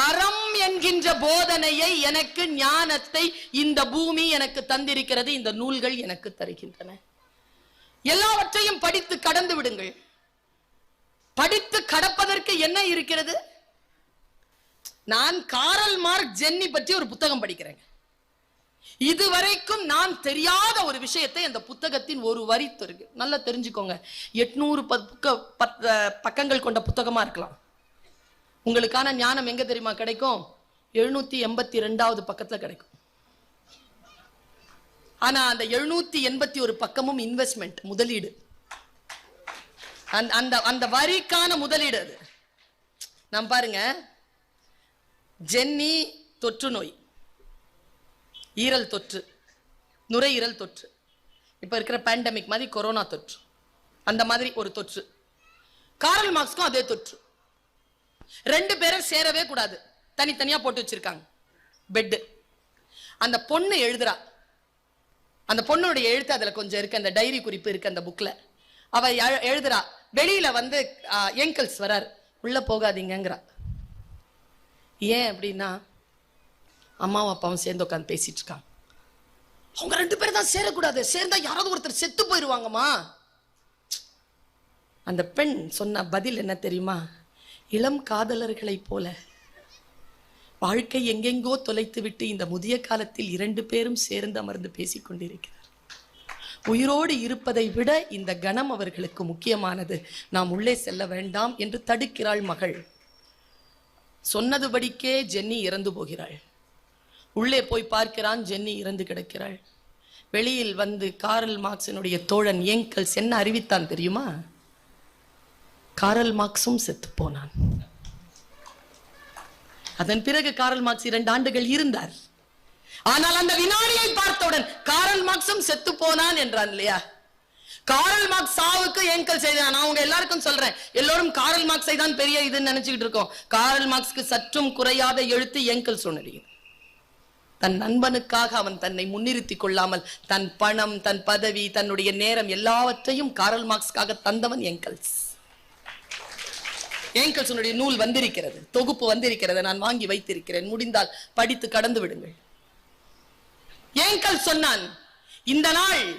அறம் என்கின்ற போதனையை எனக்கு ஞானத்தை இந்த பூமி எனக்கு தந்திருக்கிறது இந்த நூல்கள் எனக்கு தருகின்றன. எல்லாவற்றையும் படித்து கடந்து விடுங்கள். படித்து கடப்பதற்கு என்ன இருக்கிறது? நான் காரல் மார்க் ஜென்னி பற்றி ஒரு புத்தகம் படிக்கிறேன் இதுவரைக்கும் நான் தெரியாத ஒரு விஷயத்தை அந்த புத்தகத்தின் ஒரு வரி இருக்கு நல்லா தெரிஞ்சுக்கோங்க. எட்நூறு பக்க பக்கங்கள் கொண்ட புத்தகமா இருக்கலாம். உங்களுக்கான ஞானம் எங்க தெரியுமா கிடைக்கும்? எழுநூத்தி எண்பத்தி ரெண்டாவது பக்கத்துல கிடைக்கும். ஆனா அந்த எழுநூத்தி எண்பத்தி ஒரு பக்கமும் இன்வெஸ்ட்மெண்ட் முதலீடு. அந்த அந்த அந்த வரிக்கான முதலீடு அது. நான் பாருங்க. ஜென்னி தொற்று நோய். ஈரல் தொற்று. நுரையீரல் தொற்று. இப்ப இருக்கிற பேண்டமிக் மாதிரி கொரோனா தொற்று. அந்த மாதிரி ஒரு தொற்று. காரல் மார்க்ஸ்க்கும் அதே தொற்று. ரெண்டு பேரும் சேரவே கூடாது. தனித்தனியா போட்டு வச்சிருக்காங்க. பெட்டு அந்த பொண்ணு எழுதுறா. அந்த பொண்ணுடைய எழுத்து அதுல கொஞ்சம் இருக்கு. அந்த டைரி குறிப்பு இருக்கு அந்த புக்ல அவ எழுதுறா. வெளியில வந்து எங்கிள்ஸ் வரார். உள்ள போகாதீங்கிறா ஏன் அப்படின்னா அம்மாவும் அப்பாவும் சேர்ந்து உட்காந்து பேசிட்டு இருக்காங்க. அவங்க ரெண்டு பேரும் தான் சேரக்கூடாது. சேர்ந்தா யாராவது ஒருத்தர் செத்து போயிருவாங்கம்மா. அந்த பெண் சொன்ன பதில் என்ன தெரியுமா? இளம் காதலர்களைப் போல. வாழ்க்கை எங்கெங்கோ தொலைத்துவிட்டு இந்த முதிய காலத்தில் இரண்டு பேரும் சேர்ந்து அமர்ந்து பேசிக்கொண்டிருக்கிறார் உயிரோடு இருப்பதை விட இந்த கணம் அவர்களுக்கு முக்கியமானது. நாம் உள்ளே செல்ல வேண்டாம் என்று தடுக்கிறாள் மகள். சொன்னதுபடிக்கே ஜென்னி இறந்து போகிறாள். உள்ளே போய் பார்க்கிறான் ஜென்னி இறந்து கிடக்கிறாள். வெளியில் வந்து காரல் மார்க்சினுடைய தோழன் ஏங்கல்ஸ் என்ன அறிவித்தான் தெரியுமா? காரல் மார்க்ஸும் செத்து போனான். அதன் பிறகு காரல் மார்க்ஸ் இரண்டு ஆண்டுகள் இருந்தார். ஆனால் அந்த வினாடியை பார்த்தவுடன் காரல் மார்க்ஸும் செத்து போனான் என்றான் இல்லையா? காரல் மார்க்ஸ் சாவுக்கு ஏங்கல் செய்தான். நான் உங்க எல்லாருக்கும் சொல்றேன். எல்லோரும் காரல் மார்க்ஸை தான் பெரிய இதுன்னு நினைச்சுக்கிட்டு இருக்கோம். காரல் மார்க்ஸ்க்கு சற்றும் குறையாத எழுத்து ஏங்கல் சொன்னடியும் தன் நண்பனுக்காக அவன் தன்னை முன்னிறுத்திக் கொள்ளாமல் தன் பணம் தன் பதவி தன்னுடைய நேரம் எல்லாவற்றையும் காரல் மார்க்ஸ்க்காக தந்தவன் ஏங்கல்ஸ் ஏங்கல்சனுடைய நூல் வந்திருக்கிறது தொகுப்பு வந்திருக்கிறது நான் வாங்கி வைத்திருக்கிறேன். முடிந்தால் படித்து கடந்து விடுங்கள். ஏங்கல் சொன்னான் இந்த நாள்